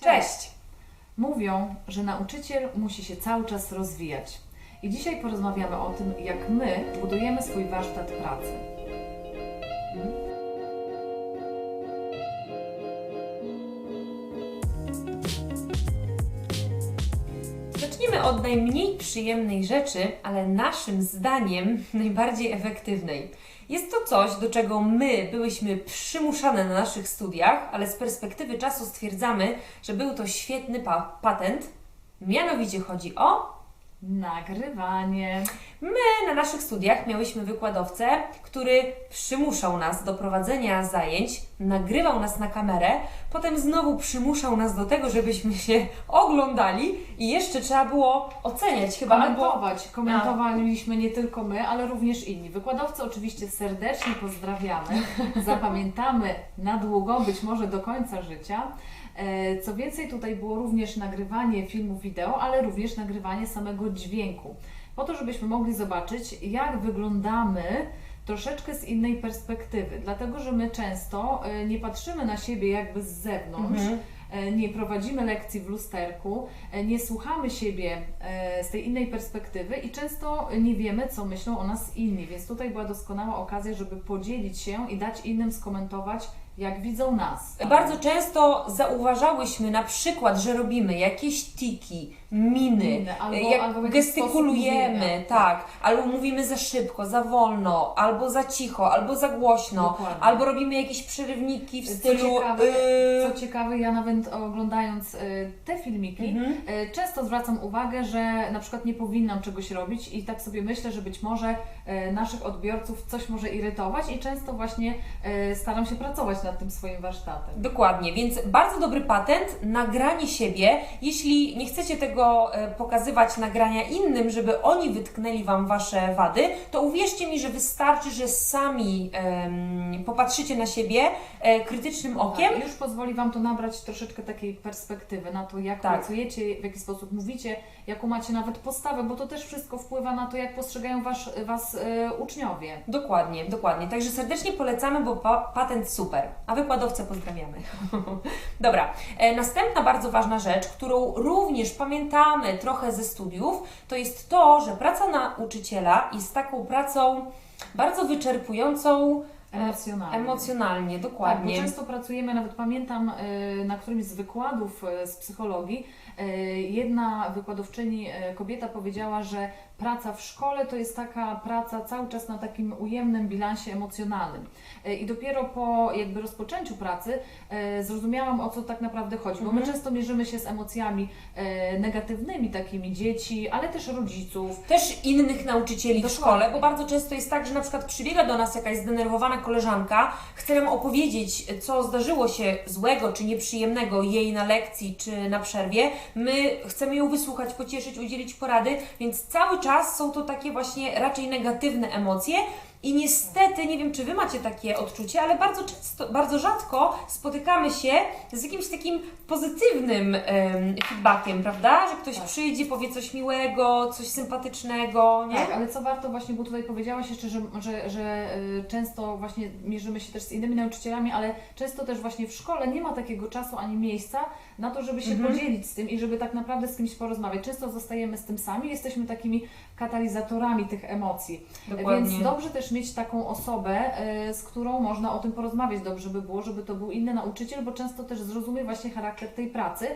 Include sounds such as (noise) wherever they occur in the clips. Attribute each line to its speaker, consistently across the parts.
Speaker 1: Cześć!
Speaker 2: Mówią, że nauczyciel musi się cały czas rozwijać. I dzisiaj porozmawiamy o tym, jak my budujemy swój warsztat pracy.
Speaker 1: Od najmniej przyjemnej rzeczy, ale naszym zdaniem najbardziej efektywnej. Jest to coś, do czego my byłyśmy przymuszane na naszych studiach, ale z perspektywy czasu stwierdzamy, że był to świetny pa- patent. Mianowicie chodzi o
Speaker 2: Nagrywanie.
Speaker 1: My na naszych studiach miałyśmy wykładowcę, który przymuszał nas do prowadzenia zajęć, nagrywał nas na kamerę, potem znowu przymuszał nas do tego, żebyśmy się (laughs) oglądali i jeszcze trzeba było oceniać chyba albo
Speaker 2: Komentować. Komentowaliśmy nie tylko my, ale również inni. Wykładowcę oczywiście serdecznie pozdrawiamy. (laughs) Zapamiętamy na długo, być może do końca życia. E, Co więcej, tutaj było również nagrywanie filmu wideo, ale również nagrywanie samego dźwięku. Po to, żebyśmy mogli zobaczyć, jak wyglądamy troszeczkę z innej perspektywy. Dlatego, że my często e, nie patrzymy na siebie jakby z zewnątrz,
Speaker 1: Mhm.
Speaker 2: e, nie prowadzimy lekcji w lusterku, nie słuchamy siebie z tej innej perspektywy i często nie wiemy, co myślą o nas inni. Więc tutaj była doskonała okazja, żeby podzielić się i dać innym skomentować, jak widzą nas.
Speaker 1: Bardzo często zauważałyśmy na przykład, że robimy jakieś tiki, miny,
Speaker 2: Miny, albo-
Speaker 1: jak
Speaker 2: albo
Speaker 1: gestykulujemy,
Speaker 2: mówienia.
Speaker 1: tak, albo mówimy za szybko, za wolno, albo za cicho, albo za głośno,
Speaker 2: Dokładnie.
Speaker 1: albo robimy jakieś przerywniki w
Speaker 2: Co
Speaker 1: stylu
Speaker 2: ciekawe,
Speaker 1: yy,
Speaker 2: Co ciekawe, ja nawet oglądając e, te filmiki,
Speaker 1: Mhm.
Speaker 2: e, często zwracam uwagę, że na przykład nie powinnam czegoś robić i tak sobie myślę, że być może naszych odbiorców coś może irytować i często właśnie staram się pracować nad tym swoim warsztatem.
Speaker 1: Dokładnie, więc bardzo dobry patent, nagranie siebie. Jeśli nie chcecie tego e, pokazywać nagrania innym, żeby oni wytknęli Wam Wasze wady, to uwierzcie mi, że wystarczy, że sami em, popatrzycie na siebie e, krytycznym okiem.
Speaker 2: Tak, i już pozwoli Wam to nabrać troszeczkę takiej perspektywy na to, jak
Speaker 1: Tak.
Speaker 2: pracujecie, w jaki sposób mówicie, jaką macie nawet postawę, bo to też wszystko wpływa na to, jak postrzegają was, was e, uczniowie.
Speaker 1: Dokładnie, dokładnie. Także serdecznie polecamy, bo pa patent super. A wykładowcę pozdrawiamy. (laughs) Dobra, e, następna bardzo ważna rzecz, którą również pamiętamy trochę ze studiów, to jest to, że praca nauczyciela jest taką pracą bardzo wyczerpującą e,
Speaker 2: Emocjonalnie.
Speaker 1: emocjonalnie,
Speaker 2: Tak, bo
Speaker 1: dokładnie.
Speaker 2: często pracujemy, nawet pamiętam e, na którymś z wykładów e, z psychologii, jedna wykładowczyni, kobieta powiedziała, że praca w szkole to jest taka praca cały czas na takim ujemnym bilansie emocjonalnym. I dopiero po jakby rozpoczęciu pracy zrozumiałam o co tak naprawdę chodzi, bo my
Speaker 1: Mhm.
Speaker 2: często mierzymy się z emocjami negatywnymi takimi dzieci, ale też rodziców.
Speaker 1: też innych nauczycieli w
Speaker 2: Dokładnie.
Speaker 1: szkole, bo bardzo często jest tak, że na przykład przybiega do nas jakaś zdenerwowana koleżanka, chce nam opowiedzieć, co zdarzyło się złego czy nieprzyjemnego jej na lekcji czy na przerwie. My chcemy ją wysłuchać, pocieszyć, udzielić porady, więc cały czas są to takie właśnie raczej negatywne emocje. I niestety, nie wiem czy Wy macie takie odczucie, ale bardzo często, bardzo rzadko spotykamy się z jakimś takim pozytywnym em, feedbackiem, prawda? Że ktoś
Speaker 2: Tak.
Speaker 1: przyjdzie, powie coś miłego, coś sympatycznego, nie?
Speaker 2: Tak, ale co warto właśnie, bo tutaj powiedziałaś jeszcze, że, że, że y, często właśnie mierzymy się też z innymi nauczycielami, ale często też właśnie w szkole nie ma takiego czasu ani miejsca na to, żeby się
Speaker 1: Mhm.
Speaker 2: podzielić z tym i żeby tak naprawdę z kimś porozmawiać. Często zostajemy z tym sami, jesteśmy takimi katalizatorami tych emocji.
Speaker 1: Dokładnie.
Speaker 2: Więc dobrze też mieć taką osobę, y, z którą można o tym porozmawiać. Dobrze by było, żeby to był inny nauczyciel, bo często też zrozumie właśnie charakter tej pracy,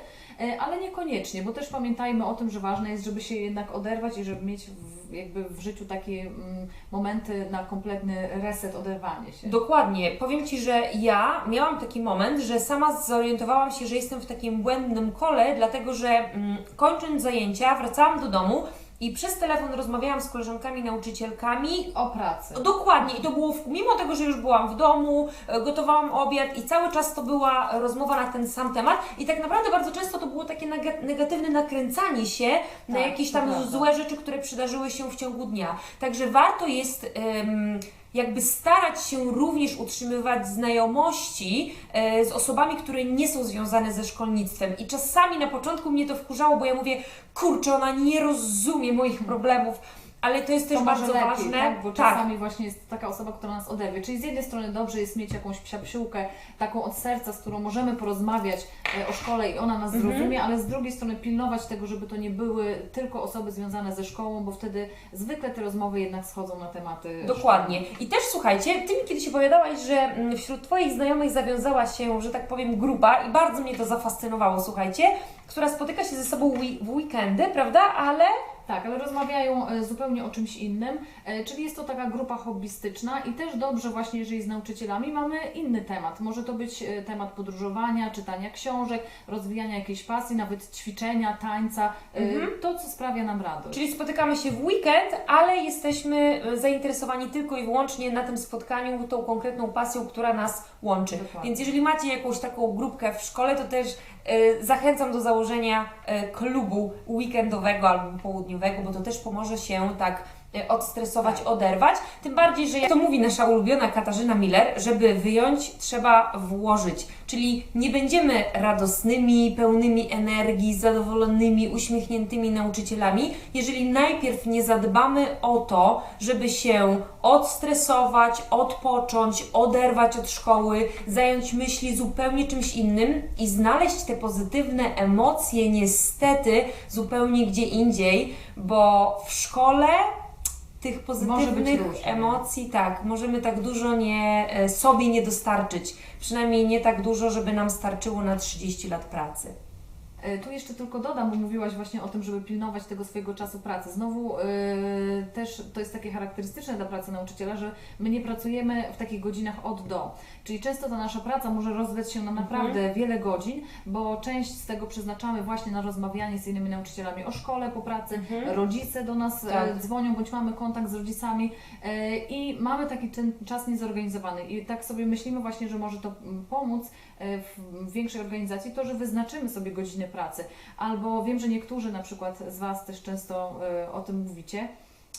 Speaker 2: y, ale niekoniecznie, bo też pamiętajmy o tym, że ważne jest, żeby się jednak oderwać i żeby mieć w, jakby w życiu takie mm, momenty na kompletny reset, oderwanie się.
Speaker 1: Dokładnie. Powiem Ci, że ja miałam taki moment, że sama zorientowałam się, że jestem w takim błędnym kole, dlatego że mm, kończąc zajęcia, wracałam do domu i przez telefon rozmawiałam z koleżankami, nauczycielkami.
Speaker 2: O pracy.
Speaker 1: Dokładnie, i to było, w, mimo tego, że już byłam w domu, e, gotowałam obiad i cały czas to była rozmowa na ten sam temat i tak naprawdę bardzo często to było takie nega- negatywne nakręcanie się na
Speaker 2: Tak,
Speaker 1: jakieś tam złe rzeczy, które przydarzyły się w ciągu dnia. Także warto jest em, jakby starać się również utrzymywać znajomości e, z osobami, które nie są związane ze szkolnictwem. I czasami na początku mnie to wkurzało, bo ja mówię, kurczę, ona nie rozumie moich problemów. Ale to jest też
Speaker 2: to
Speaker 1: bardzo
Speaker 2: lepiej,
Speaker 1: ważne.
Speaker 2: tak? Bo
Speaker 1: tak,
Speaker 2: czasami właśnie jest taka osoba, która nas oderwie. Czyli z jednej strony dobrze jest mieć jakąś psiapsiłkę, taką od serca, z którą możemy porozmawiać e, o szkole i ona nas
Speaker 1: Mhm.
Speaker 2: zrozumie, ale z drugiej strony pilnować tego, żeby to nie były tylko osoby związane ze szkołą, bo wtedy zwykle te rozmowy jednak schodzą na tematy
Speaker 1: Dokładnie. I też słuchajcie, Ty mi kiedyś opowiadałaś, że mm, wśród Twoich znajomych zawiązała się, że tak powiem, grupa i bardzo mnie to zafascynowało, słuchajcie, która spotyka się ze sobą w weekendy, prawda? Ale
Speaker 2: Tak, ale rozmawiają e, zupełnie o czymś innym, e, czyli jest to taka grupa hobbystyczna i też dobrze właśnie, jeżeli z nauczycielami mamy inny temat. Może to być e, temat podróżowania, czytania książek, rozwijania jakiejś pasji, nawet ćwiczenia, tańca, e, to co sprawia nam radość.
Speaker 1: Czyli spotykamy się w weekend, ale jesteśmy zainteresowani tylko i wyłącznie na tym spotkaniu tą konkretną pasją, która nas łączy.
Speaker 2: Dokładnie.
Speaker 1: Więc jeżeli macie jakąś taką grupkę w szkole, to też e, zachęcam do założenia e, klubu weekendowego albo południowego, bo to też pomoże się tak odstresować, oderwać. Tym bardziej, że jak to mówi nasza ulubiona Katarzyna Miller, żeby wyjąć, trzeba włożyć. Czyli nie będziemy radosnymi, pełnymi energii, zadowolonymi, uśmiechniętymi nauczycielami, jeżeli najpierw nie zadbamy o to, żeby się odstresować, odpocząć, oderwać od szkoły, zająć myśli zupełnie czymś innym i znaleźć te pozytywne emocje, niestety, zupełnie gdzie indziej, bo w szkole tych pozytywnych
Speaker 2: różnie.
Speaker 1: emocji, tak, możemy tak dużo nie, e, sobie nie dostarczyć. Przynajmniej nie tak dużo, żeby nam starczyło na 30 lat pracy.
Speaker 2: E, Tu jeszcze tylko dodam, bo mówiłaś właśnie o tym, żeby pilnować tego swojego czasu pracy. Znowu e, też to jest takie charakterystyczne dla pracy nauczyciela, że my nie pracujemy w takich godzinach od do. Czyli często ta nasza praca może rozleć się na naprawdę wiele godzin, bo część z tego przeznaczamy właśnie na rozmawianie z innymi nauczycielami o szkole po pracy. Rodzice do nas e,
Speaker 1: Tak.
Speaker 2: dzwonią, bądź mamy kontakt z rodzicami i mamy taki ten czas niezorganizowany. I tak sobie myślimy właśnie, że może to mm, pomóc w w większej organizacji to, że wyznaczymy sobie godziny pracy. Albo wiem, że niektórzy na przykład z Was też często e, o tym mówicie.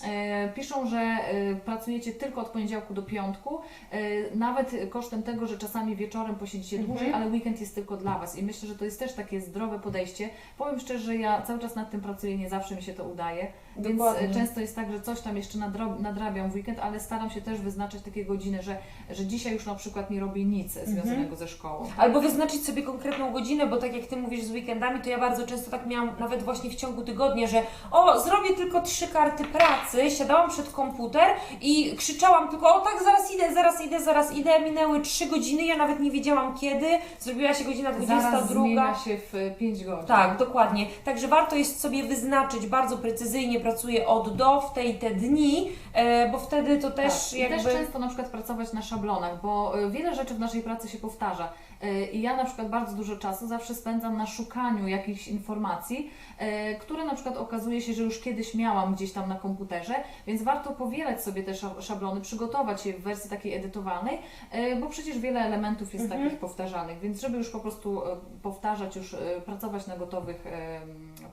Speaker 2: E, Piszą, że e, pracujecie tylko od poniedziałku do piątku, e, nawet kosztem tego, że czasami wieczorem posiedzicie
Speaker 1: Mhm.
Speaker 2: dłużej, ale weekend jest tylko dla Was. I myślę, że to jest też takie zdrowe podejście. Powiem szczerze, że ja cały czas nad tym pracuję, nie zawsze mi się to udaje, więc
Speaker 1: Dokładnie.
Speaker 2: e, często jest tak, że coś tam jeszcze nadrabiam w weekend, ale staram się też wyznaczać takie godziny, że, że dzisiaj już na przykład nie robię nic
Speaker 1: Mhm.
Speaker 2: związanego ze szkołą.
Speaker 1: Albo wyznaczyć sobie konkretną godzinę, bo tak jak Ty mówisz z weekendami, to ja bardzo często tak miałam nawet właśnie w ciągu tygodnia, że o, zrobię tylko trzy karty pracy, siadałam przed komputer i krzyczałam tylko, o tak, zaraz idę, zaraz idę, zaraz idę, minęły trzy godziny, ja nawet nie wiedziałam kiedy, zrobiła się godzina 22.
Speaker 2: Zaraz zmienia się w 5 godzin.
Speaker 1: Tak, dokładnie. Także warto jest sobie wyznaczyć bardzo precyzyjnie, pracuję od do w tej te dni, e, bo wtedy to też
Speaker 2: tak. I
Speaker 1: jakby...
Speaker 2: też często na przykład pracować na szablonach, bo y, wiele rzeczy w naszej pracy się powtarza. I ja na przykład bardzo dużo czasu zawsze spędzam na szukaniu jakichś informacji, które na przykład okazuje się, że już kiedyś miałam gdzieś tam na komputerze, więc warto powielać sobie te sza- szablony, przygotować je w wersji takiej edytowalnej, y, bo przecież wiele elementów jest
Speaker 1: Mhm.
Speaker 2: takich powtarzanych, więc żeby już po prostu y, powtarzać, już y, pracować na gotowych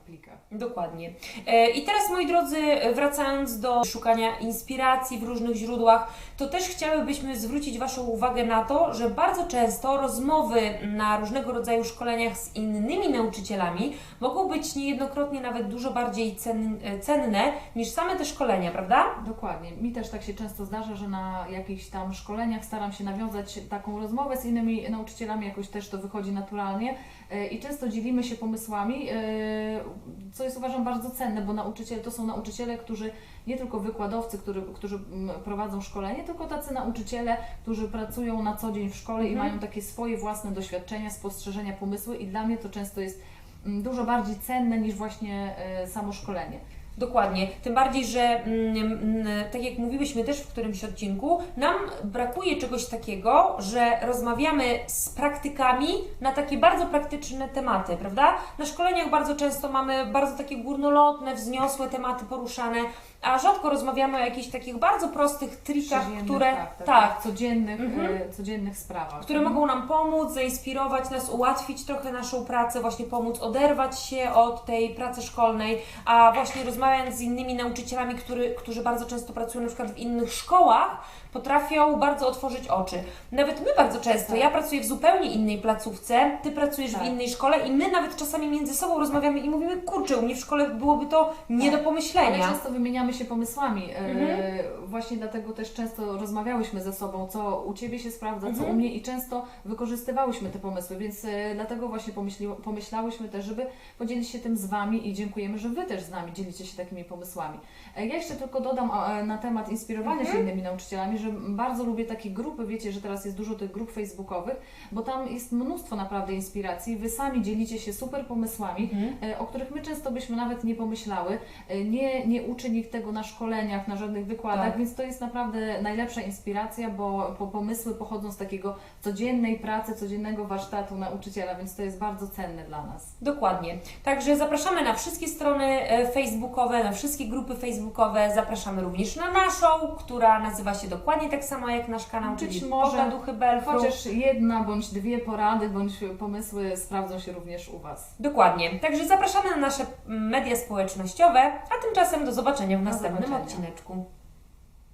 Speaker 2: plikach.
Speaker 1: Dokładnie. E, I teraz, moi drodzy, e, wracając do szukania inspiracji w różnych źródłach, to też chciałybyśmy zwrócić Waszą uwagę na to, że bardzo często rozmowy na różnego rodzaju szkoleniach z innymi nauczycielami mogą być niejednokrotnie nawet dużo bardziej cen, e, cenne niż same te szkolenia, prawda?
Speaker 2: Dokładnie. Mi też tak się często zdarza, że na jakichś tam szkoleniach staram się nawiązać taką rozmowę z innymi nauczycielami, jakoś też to wychodzi naturalnie e, i często dzielimy się pomysłami, e, co jest uważam bardzo cenne, bo nauczyciele to są nauczyciele, którzy nie tylko wykładowcy, którzy, którzy prowadzą szkolenie, tylko tacy nauczyciele, którzy pracują na co dzień w szkole i
Speaker 1: Mhm.
Speaker 2: mają takie swoje własne doświadczenia, spostrzeżenia, pomysły i dla mnie to często jest dużo bardziej cenne niż właśnie e, samo szkolenie.
Speaker 1: Dokładnie. Tym bardziej, że mm, mm, tak jak mówiłyśmy też w którymś odcinku, nam brakuje czegoś takiego, że rozmawiamy z praktykami na takie bardzo praktyczne tematy, prawda? Na szkoleniach bardzo często mamy bardzo takie górnolotne, wzniosłe tematy poruszane, a rzadko rozmawiamy o jakichś takich bardzo prostych trikach, które
Speaker 2: tak, tak,
Speaker 1: tak,
Speaker 2: codziennych,
Speaker 1: Mhm.
Speaker 2: e, codziennych sprawach.
Speaker 1: które mogą nam pomóc, zainspirować nas, ułatwić trochę naszą pracę, właśnie pomóc oderwać się od tej pracy szkolnej, a właśnie rozmawiać rozmawiając z innymi nauczycielami, który, którzy bardzo często pracują na przykład w innych szkołach, potrafią bardzo otworzyć oczy. Nawet my bardzo często,
Speaker 2: Tak.
Speaker 1: ja pracuję w zupełnie innej placówce, Ty pracujesz
Speaker 2: Tak.
Speaker 1: w innej szkole i my nawet czasami między sobą rozmawiamy i mówimy, kurczę, u mnie w szkole byłoby to nie
Speaker 2: Tak.
Speaker 1: do pomyślenia.
Speaker 2: Ale często wymieniamy się pomysłami. E,
Speaker 1: Mhm.
Speaker 2: Właśnie dlatego też często rozmawiałyśmy ze sobą, co u Ciebie się sprawdza, co
Speaker 1: Mhm.
Speaker 2: u mnie i często wykorzystywałyśmy te pomysły, więc e, dlatego właśnie pomyślałyśmy też, żeby podzielić się tym z Wami i dziękujemy, że Wy też z nami dzielicie się takimi pomysłami. E, Ja jeszcze tylko dodam e, na temat inspirowania
Speaker 1: Mhm.
Speaker 2: się innymi nauczycielami, że bardzo lubię takie grupy, wiecie, że teraz jest dużo tych grup facebookowych, bo tam jest mnóstwo naprawdę inspiracji. Wy sami dzielicie się super pomysłami,
Speaker 1: Mhm.
Speaker 2: e, o których my często byśmy nawet nie pomyślały. Nie, nie uczy nikt tego na szkoleniach, na żadnych wykładach,
Speaker 1: Tak.
Speaker 2: więc to jest naprawdę najlepsza inspiracja, bo po pomysły pochodzą z takiego codziennej pracy, codziennego warsztatu nauczyciela, więc to jest bardzo cenne dla nas.
Speaker 1: Dokładnie. Także zapraszamy na wszystkie strony e, facebookowe, na wszystkie grupy facebookowe. Zapraszamy również na naszą, która nazywa się dokładnie tak samo jak nasz kanał,
Speaker 2: Być
Speaker 1: czyli
Speaker 2: może
Speaker 1: Pogaduchy Belfru.
Speaker 2: Chociaż jedna bądź dwie porady, bądź pomysły sprawdzą się również u Was.
Speaker 1: Dokładnie. Także zapraszamy na nasze media społecznościowe, a tymczasem do zobaczenia w następnym
Speaker 2: zobaczenia.
Speaker 1: odcineczku.